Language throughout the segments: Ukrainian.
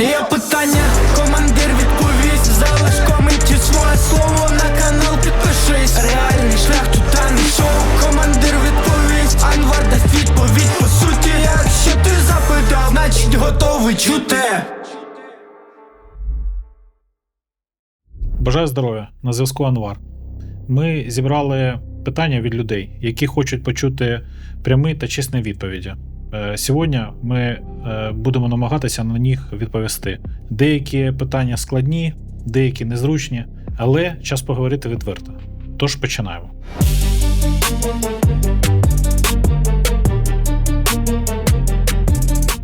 Є питання, командир відповість. Залиш коменті своє слово на канал підпишись. Реальний шлях тут та не шоу Командир відповість. Анвар дасть відповідь. По суті Якщо ти запитав, значить готовий чути. Бажаю здоров'я. На зв'язку Анвар. Ми зібрали питання від людей, які хочуть почути прямі та чесні відповіді. Е, Сьогодні ми е, будемо намагатися на них відповісти. Деякі питання складні, деякі незручні, але час поговорити відверто. Тож починаємо.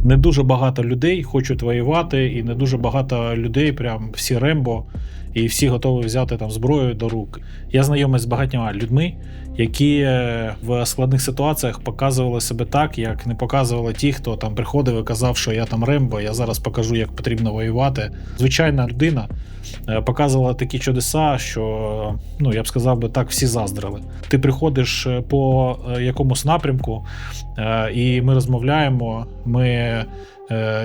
Не дуже багато людей хочуть воювати, і не дуже багато людей, прям всі Рембо, і всі готові взяти там зброю до рук. Я знайомий з багатьма людьми, які е, в складних ситуаціях показували себе так, як не показували ті, хто там приходив і казав, що я там Рембо, я зараз покажу, як потрібно воювати. Звичайна людина е, показувала такі чудеса, що ну я б сказав би так, всі заздрили. Ти приходиш е, по якомусь напрямку, і ми розмовляємо. Ми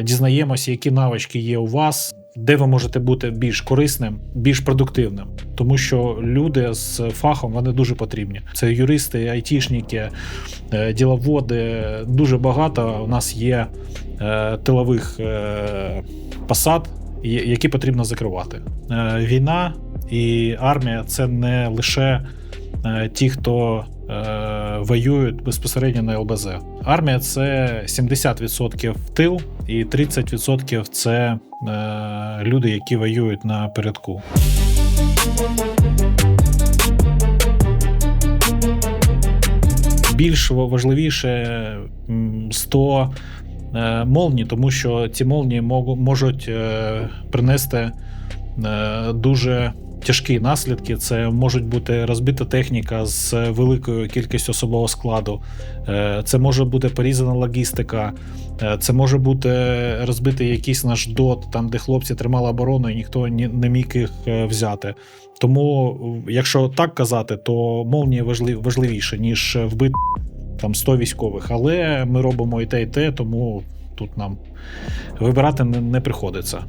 дізнаємося, які навички є у вас, де ви можете бути більш корисним, більш продуктивним, тому що люди з фахом вони дуже потрібні. Це юристи, айтішники, е, діловоди. Дуже багато у нас є е, тилових е, посад, які потрібно закривати. Війна і армія це не лише ті, хто воюють безпосередньо на ЛБЗ. Армія це 70% тил, і 30% це е, люди, які воюють на передку. Більш важливіше 100 е, молні, тому що ці молні можуть е, принести е, дуже тяжкі наслідки. Це можуть бути розбита техніка з великою кількістю особового складу. Е, Це може бути порізана логістика. Е, Це може бути розбитий якийсь наш дот, там де хлопці тримали оборону, і ніхто не міг їх е, взяти. Тому, якщо так казати, то важлив- важливіше, ніж вбити там 100 військових. Але ми робимо і те, і те, тому тут нам вибирати не приходиться.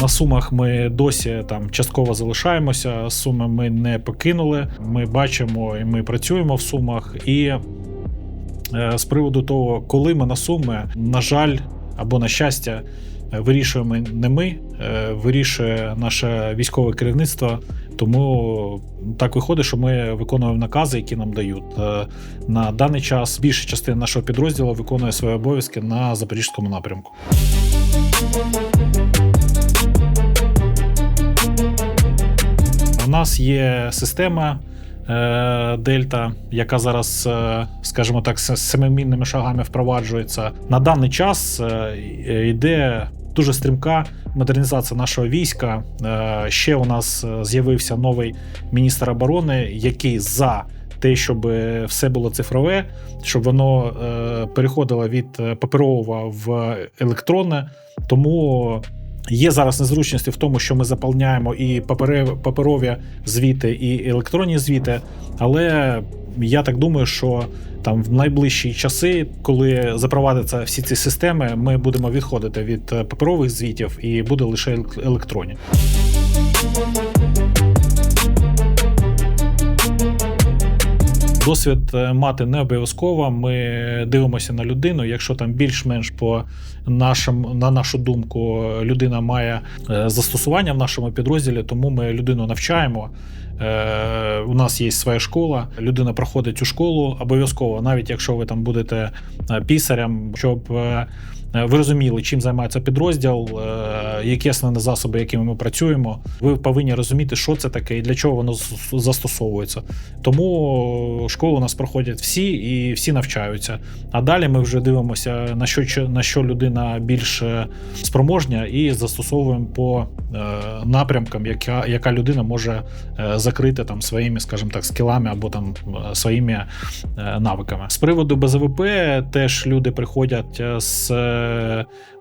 На сумах ми досі там частково залишаємося. Суми ми не покинули. Ми бачимо і ми працюємо в сумах. І е, з приводу того, коли ми на суми, на жаль, або на щастя, е, вирішуємо не ми, е, вирішує наше військове керівництво. Тому так виходить, що ми виконуємо накази, які нам дають. На даний час більша частина нашого підрозділу виконує свої обов'язки на запорізькому напрямку. Нас є система е, Дельта, яка зараз, е, скажімо так, с- семимінними шагами впроваджується. На даний час е, йде дуже стрімка модернізація нашого війська. Е, Ще у нас е, з'явився новий міністр оборони, який за те, щоб е, все було цифрове, щоб воно е, переходило від е, паперового в електронне. Тому Є зараз незручності в тому, що ми заповняємо і паперові звіти, і електронні звіти. Але я так думаю, що там в найближчі часи, коли запровадяться всі ці системи, ми будемо відходити від паперових звітів і буде лише елек- електронні. Досвід е, мати не обов'язково. Ми дивимося на людину. Якщо там більш-менш по нашим, на нашу думку, людина має е, застосування в нашому підрозділі, тому ми людину навчаємо. Е, У нас є своя школа. Людина проходить цю школу обов'язково, навіть якщо ви там будете пісарем, щоб ви розуміли, чим займається підрозділ, е, які основні засоби, якими ми працюємо. Ви повинні розуміти, що це таке і для чого воно застосовується. Тому школу у нас проходять всі і всі навчаються. А далі ми вже дивимося, на що на що людина більш е, спроможня, і застосовуємо по е, напрямкам, яка, яка людина може е, закрити там своїми, скажімо так, скілами або там е, своїми е, навиками. З приводу БЗВП теж люди приходять е, з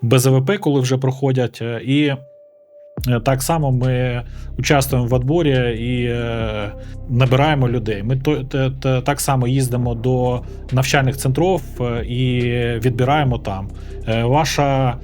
БЗВП, коли вже проходять, е, і Е, Так само ми участвуємо в відборі і е, набираємо людей. Ми так само їздимо до навчальних центрів і відбираємо там. Ваша,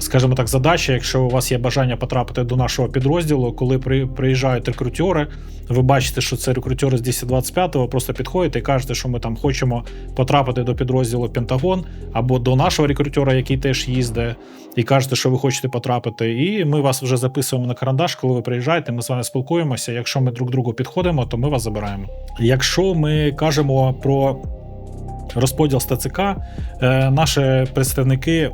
скажімо так, задача, якщо у вас є бажання потрапити до нашого підрозділу, коли при, приїжджають рекрутери, ви бачите, що це рекрутери з 1025-го, просто підходите і кажете, що ми там хочемо потрапити до підрозділу Пентагон або до нашого рекрутера, який теж їздить, і кажете, що ви хочете потрапити. І ми вас вже записуємо на карандаш, коли ви приїжджаєте. Ми з вами спілкуємося. Якщо ми друг другу підходимо, то ми вас забираємо. Якщо ми кажемо про розподіл з ТЦК, е, наші представники.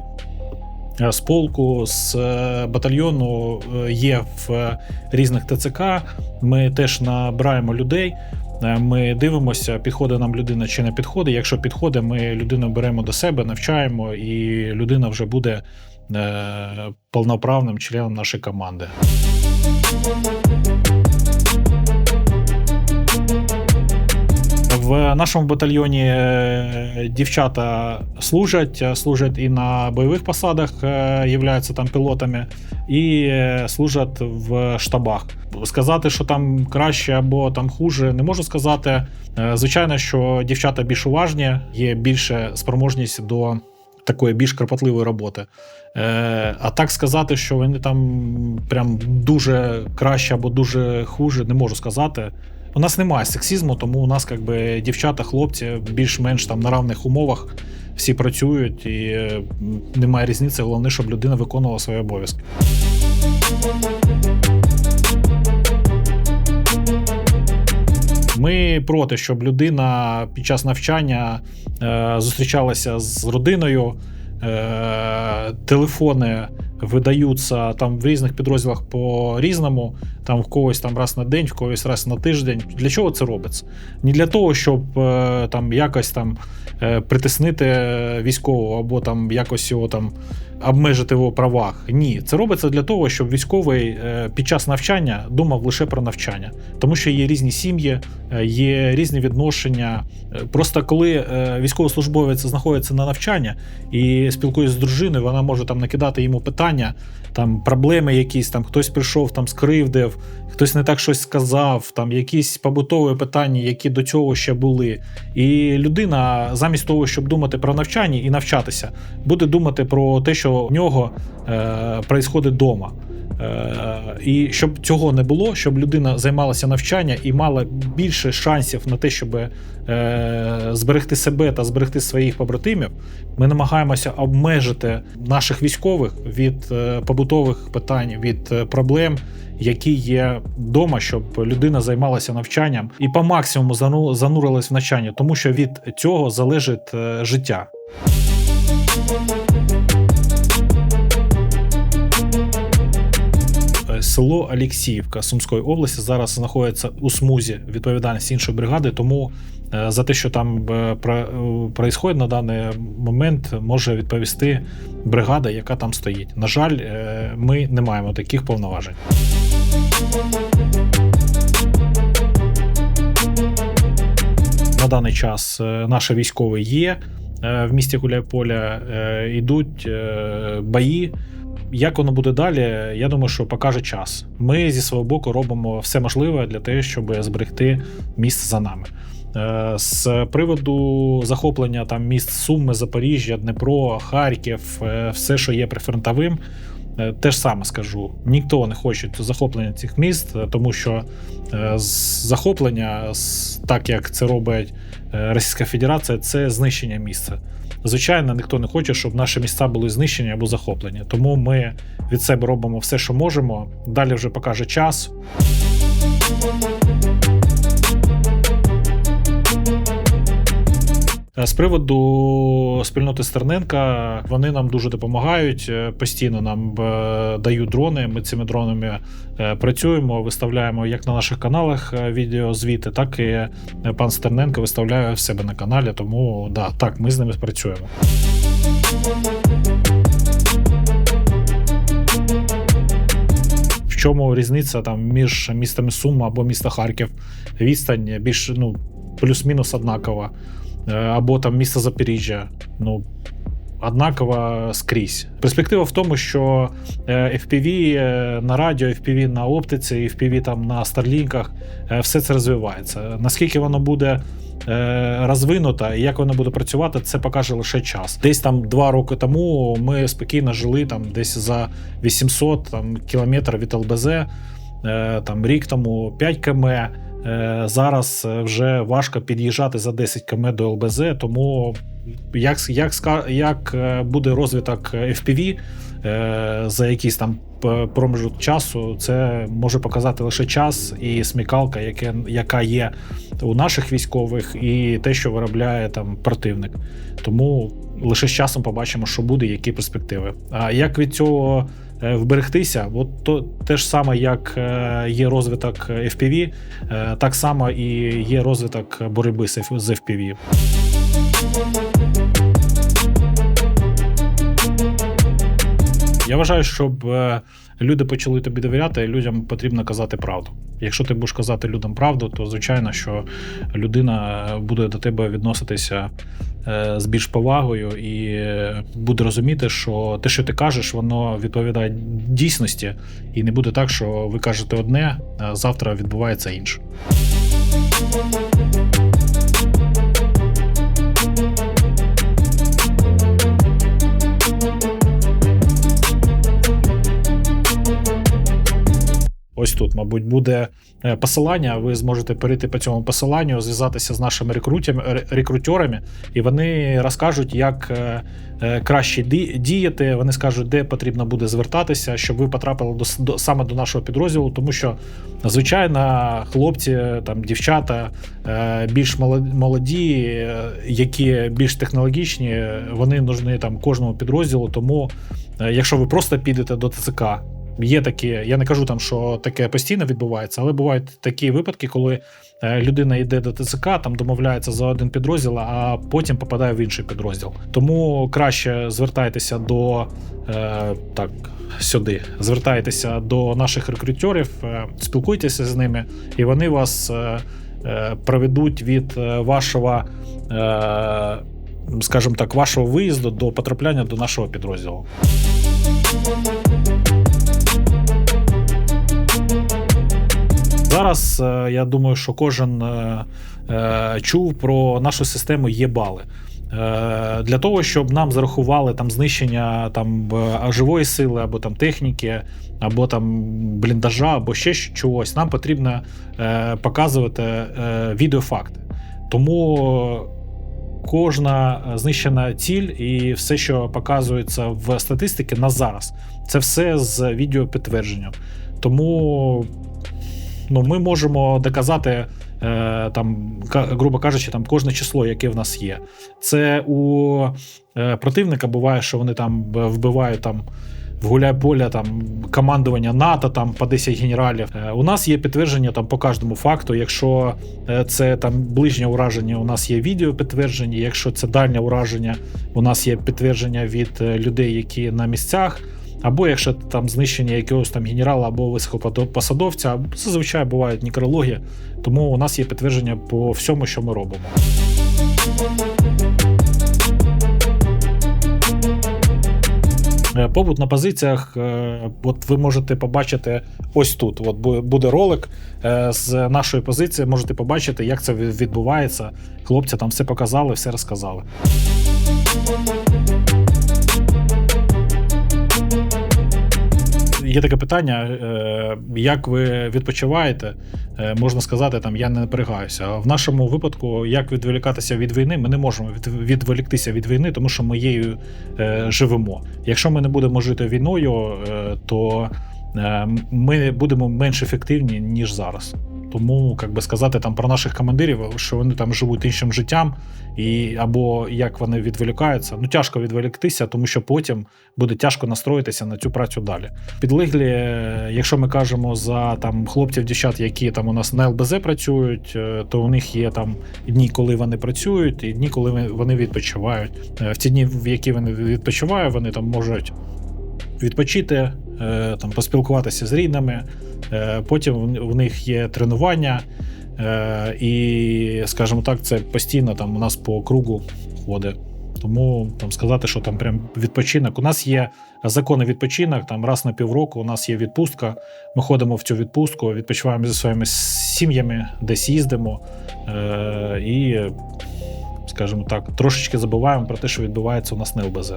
З полку, з е, батальйону е, є в е, різних ТЦК. Ми теж набираємо людей. Ми дивимося, підходить нам людина чи не підходить. Якщо підходить, ми людину беремо до себе, навчаємо, і людина вже буде повноправним членом нашої команди. В нашому батальйоні е, дівчата служать, е, служать і на бойових посадах, е, являються там пілотами, і служать в штабах. Сказати, що там краще або там хуже, не можу сказати. Звичайно, що дівчата більш уважні, є більше спроможність до такої більш кропотливої роботи. А так сказати, що вони там прям дуже краще або дуже хуже, не можу сказати. У нас немає сексізму, тому у нас якби дівчата, хлопці більш-менш там на равних умовах всі працюють і е, немає різниці. Головне, щоб людина виконувала свої обов'язки. Ми проти, щоб людина під час навчання е, зустрічалася з родиною. Е, телефони видаються там в різних підрозділах по різному. Там в когось там раз на день, в когось раз на тиждень. Для чого це робиться? Не для того, щоб е, там якось там е, притиснити військового або там якось його там обмежити його правах. Ні, це робиться для того, щоб військовий е, під час навчання думав лише про навчання, тому що є різні сім'ї, е, є різні відношення. Е, Просто коли військовослужбовець знаходиться на навчання і спілкується з дружиною, вона може там накидати йому питання, там проблеми якісь, там хтось прийшов, там скривдив, хтось не так щось сказав, там якісь побутові питання, які до цього ще були. І людина, замість того, щоб думати про навчання і навчатися, буде думати про те, що в нього е, вдома. Е, і щоб цього не було, щоб людина займалася навчанням і мала більше шансів на те, щоб е, зберегти себе та зберегти своїх побратимів, ми намагаємося обмежити наших військових від е, побутових питань, від проблем, які є вдома, щоб людина займалася навчанням і по максимуму зану- занурилась в навчання, тому що від цього залежить життя. Село Алєксіївка Сумської області зараз знаходиться у смузі відповідальності іншої бригади, тому е, за те, що там е, про- происходить на даний момент, може відповісти бригада, яка там стоїть. На жаль, е, ми не маємо таких повноважень. На даний час е, наші військові є е, в місті Гуляйполя, е, йдуть е, бої. Як воно буде далі, я думаю, що покаже час. Ми зі свого боку робимо все можливе для того, щоб зберегти місце за нами. Е, З приводу захоплення там міст Суми, Запоріжжя, Дніпро, Харків, е, все, що є прифронтовим, е, те ж саме скажу. Ніхто не хоче захоплення цих міст, тому що захоплення, так як це робить Російська Федерація, це знищення місця. Звичайно, ніхто не хоче, щоб наші міста були знищені або захоплені. Тому ми від себе робимо все, що можемо. Далі вже покаже час. З приводу спільноти Стерненка, вони нам дуже допомагають. е, Постійно нам е, дають дрони. Ми цими дронами е, працюємо, виставляємо як на наших каналах е, відеозвіти, так і е, пан Стерненко виставляє в себе на каналі. Тому да, так, ми з ними працюємо. В чому різниця там між містами Сума або міста Харків? Відстань більш ну, плюс-мінус однакова. Е, Або там місто Запоріжжя. Ну, однакова скрізь. Перспектива в тому, що е, FPV е, на радіо, FPV на оптиці, FPV там на старлінках, все це розвивається. Наскільки воно буде розвинуто і як воно буде працювати, це покаже лише час. Десь там два роки тому ми спокійно жили там десь за 800 там, кілометрів від ЛБЗ, там рік тому 5 км. Е, Зараз е, вже важко під'їжджати за 10 км до ЛБЗ, тому як, як, як е, буде розвиток FPV за якийсь там проміжок часу, це може показати лише час і смікалка, яке, яка є у наших військових, і те, що виробляє там противник. Тому лише з часом побачимо, що буде, які перспективи. А як від цього вберегтися? От то те ж саме, як е, є розвиток FPV, е, так само і є розвиток боротьби з FPV. Я вважаю, щоб е, люди почали тобі довіряти, людям потрібно казати правду. Якщо ти будеш казати людям правду, то звичайно, що людина буде до тебе відноситися е, з більш повагою і е, буде розуміти, що те, що ти кажеш, воно відповідає дійсності, і не буде так, що ви кажете одне, а завтра відбувається інше. Ось тут, мабуть, буде е, посилання. Ви зможете перейти по цьому посиланню, зв'язатися з нашими рекрутерами, і вони розкажуть, як е, е, краще діяти. Вони скажуть, де потрібно буде звертатися, щоб ви потрапили до, до саме до нашого підрозділу, тому що звичайно, хлопці, там дівчата більш молоді- які більш технологічні, вони нужні там кожному підрозділу. Тому, якщо ви просто підете до ТЦК. Є такі, я не кажу там, що таке постійно відбувається, але бувають такі випадки, коли е, людина йде до ТЦК, там домовляється за один підрозділ, а потім попадає в інший підрозділ. Тому краще звертайтеся до е, так. Сюди звертайтеся до наших рекрутерів, е, спілкуйтеся з ними, і вони вас е, проведуть від вашого, скажімо так, вашого виїзду до потрапляння до нашого підрозділу. Зараз е, я думаю, що кожен е, е, чув про нашу систему є бали. Е, Для того, щоб нам зарахували там знищення там живої сили, або там техніки, або там бліндажа, або ще чогось, нам потрібно е, показувати е, відеофакти. Тому кожна знищена ціль і все, що показується в статистиці на зараз, це все з відеопідтвердженням. Тому ну, ми можемо доказати, е, там, грубо кажучи, там кожне число, яке в нас є. Це у е, противника буває, що вони там вбивають там. В гуляй-поля там командування НАТО там по 10 генералів. Е, У нас є підтвердження там по кожному факту. Якщо е, це там ближнє ураження, у нас є відео підтвердження. Якщо це дальнє ураження, у нас є підтвердження від е, людей, які на місцях. Або якщо там знищення якогось там генерала або високопосадовця, зазвичай бувають некрологи, тому у нас є підтвердження по всьому, що ми робимо. Е, Побут на позиціях, е, от ви можете побачити ось тут. От буде ролик е, з нашої позиції. Можете побачити, як це відбувається. Хлопці там все показали, все розказали. Є таке питання: е, як ви відпочиваєте? Е, Можна сказати, там я не напрягаюся. А в нашому випадку, як відволікатися від війни, ми не можемо відволіктися від війни, тому що ми її е, живемо. Якщо ми не будемо жити війною, то ми будемо менш ефективні ніж зараз. Тому, як би сказати, там про наших командирів, що вони там живуть іншим життям, і або як вони відволікаються. Ну тяжко відволіктися, тому що потім буде тяжко настроїтися на цю працю далі. Підлеглі, якщо ми кажемо за там хлопців, дівчат, які там у нас на ЛБЗ працюють, е, то у них є там дні, коли вони працюють, і дні, коли вони- відпочивають. Е, В ті дні, в які вони відпочивають, вони там можуть відпочити, там поспілкуватися з рідними. Е, Потім в- них є тренування. Е, І, скажімо так, це постійно там у нас по кругу ходить. Тому там сказати, що там прям відпочинок. У нас є законний відпочинок, там раз на півроку у нас є відпустка. Ми ходимо в цю відпустку, відпочиваємо зі своїми сім'ями, десь їздимо е- і, скажімо так, трошечки забуваємо про те, що відбувається у нас на ЛБЗ.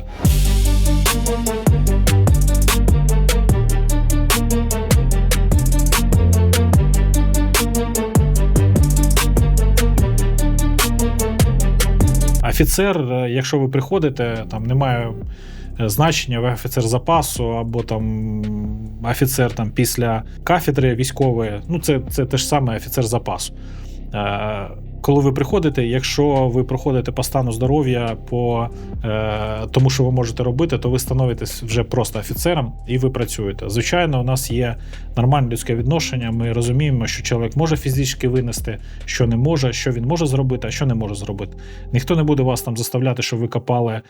Офіцер, е, якщо ви приходите, там немає е, значення, ви офіцер запасу або там офіцер там після кафедри військової, ну це, це те ж саме офіцер запасу. Коли ви приходите, якщо ви проходите по стану здоров'я, по е, тому, що ви можете робити, то ви становитесь вже просто офіцером і ви працюєте. Звичайно, у нас є нормальне людське відношення. Ми розуміємо, що чоловік може фізично винести, що не може, що він може зробити, а що не може зробити. Ніхто не буде вас там заставляти, щоб ви копали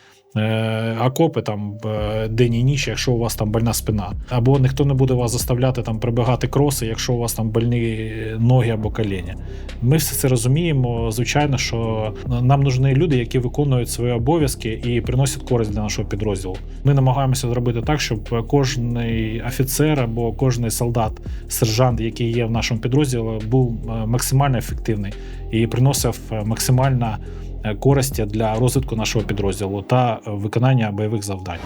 окопи там е, день і ніч, якщо у вас там больна спина. Або ніхто не буде вас заставляти там прибігати кроси, якщо у вас там больні ноги або коліні. Ми все це розуміємо. Звичайно, що нам нужні люди, які виконують свої обов'язки і приносять користь для нашого підрозділу. Ми намагаємося зробити так, щоб кожен офіцер або кожен солдат, сержант, який є в нашому підрозділі, був е, максимально ефективний і приносив е, максимально е, користі для розвитку нашого підрозділу та е, виконання бойових завдань.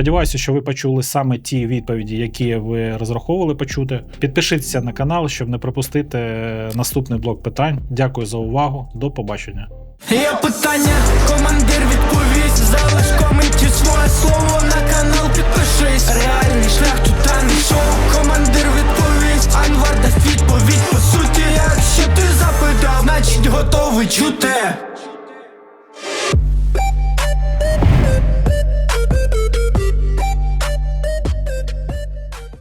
Сподіваюся, що ви почули саме ті відповіді, які ви розраховували почути. Підпишіться на канал, щоб не пропустити наступний блок питань. Дякую за увагу. До побачення. Є питання, командир відповість Залиш коменті своє слово на канал підпишись Реальний шлях тут та не шоу Командир Анвар дасть відповідь. По суті Якщо ти запитав, значить готовий чути